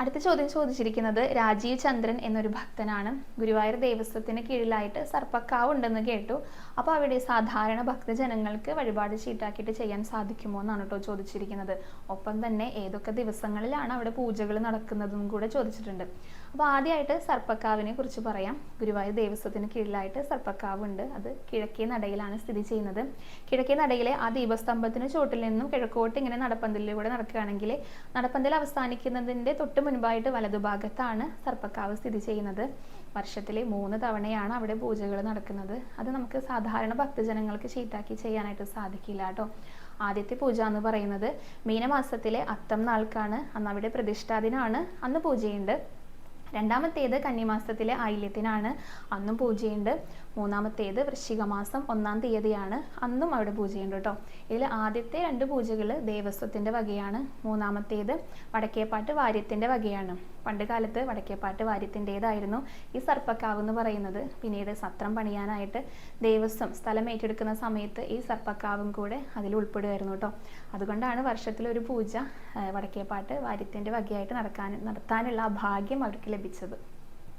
അടുത്ത ചോദ്യം ചോദിച്ചിരിക്കുന്നത് രാജീവ് ചന്ദ്രൻ എന്നൊരു ഭക്തനാണ്. ഗുരുവായൂർ ദേവസ്വത്തിന് കീഴിലായിട്ട് സർപ്പക്കാവ് ഉണ്ടെന്ന് കേട്ടു. അപ്പോൾ അവിടെ സാധാരണ ഭക്തജനങ്ങൾക്ക് വഴിപാട് ചീട്ടാക്കിയിട്ട് ചെയ്യാൻ സാധിക്കുമോ എന്നാണ് കേട്ടോ ചോദിച്ചിരിക്കുന്നത്. ഒപ്പം തന്നെ ഏതൊക്കെ ദിവസങ്ങളിലാണ് അവിടെ പൂജകൾ നടക്കുന്നതും കൂടെ ചോദിച്ചിട്ടുണ്ട്. അപ്പോൾ ആദ്യമായിട്ട് സർപ്പക്കാവിനെ കുറിച്ച് പറയാം. ഗുരുവായൂർ ദേവസ്വത്തിന് കീഴിലായിട്ട് സർപ്പക്കാവ് ഉണ്ട്. അത് കിഴക്കേ നടയിലാണ് സ്ഥിതി ചെയ്യുന്നത്. കിഴക്കേ നടയിലെ ആ ദീപസ്തംഭത്തിന് ചുവട്ടിൽ നിന്നും കിഴക്കോട്ട് ഇങ്ങനെ നടപ്പന്തലിലൂടെ നടക്കുകയാണെങ്കിൽ നടപ്പന്തൽ അവസാനിക്കുന്നതിന്റെ തൊട്ട് മുൻപായിട്ട് വലതുഭാഗത്താണ് സർപ്പക്കാവ് സ്ഥിതി ചെയ്യുന്നത്. വർഷത്തിലെ മൂന്ന് തവണയാണ് അവിടെ പൂജകൾ നടക്കുന്നത്. അത് നമുക്ക് സാധാരണ ഭക്തജനങ്ങൾക്ക് ചീട്ടാക്കി ചെയ്യാനായിട്ട് സാധിക്കില്ല കേട്ടോ. ആദ്യത്തെ പൂജ എന്ന് പറയുന്നത് മീനമാസത്തിലെ അത്തം നാൾക്കാണ്. അന്ന് അവിടെ പ്രതിഷ്ഠാദിനാണ്. അന്ന് പൂജയുണ്ട്. രണ്ടാമത്തേത് കന്നിമാസത്തിലെ ആയില്യത്തിനാണ്. അന്നും പൂജയുണ്ട്. മൂന്നാമത്തേത് വൃശ്ചികമാസം ഒന്നാം തീയതിയാണ്. അന്നും അവിടെ പൂജയുണ്ട് കേട്ടോ ഇതിൽ ആദ്യത്തെ രണ്ട് പൂജകൾ ദേവസ്വത്തിന്റെ വകയാണ്. മൂന്നാമത്തേത് വടക്കേപ്പാട്ട് വാര്യത്തിന്റെ വകയാണ്. പണ്ട് കാലത്ത് വടക്കേപ്പാട്ട് വാര്യത്തിന്റെതായിരുന്നു ഈ സർപ്പക്കാവ് എന്ന് പറയുന്നത്. പിന്നീട് സത്രം പണിയാനായിട്ട് ദേവസ്വം സ്ഥലം ഏറ്റെടുക്കുന്ന സമയത്ത് ഈ സർപ്പക്കാവും കൂടെ അതിൽ ഉൾപ്പെടുമായിരുന്നു കേട്ടോ അതുകൊണ്ടാണ് വർഷത്തിലൊരു പൂജ വടക്കേപ്പാട്ട് വാര്യത്തിന്റെ വകയായിട്ട് നടക്കാൻ നടത്താനുള്ള ഭാഗ്യം അവർക്ക് ലഭിച്ചത്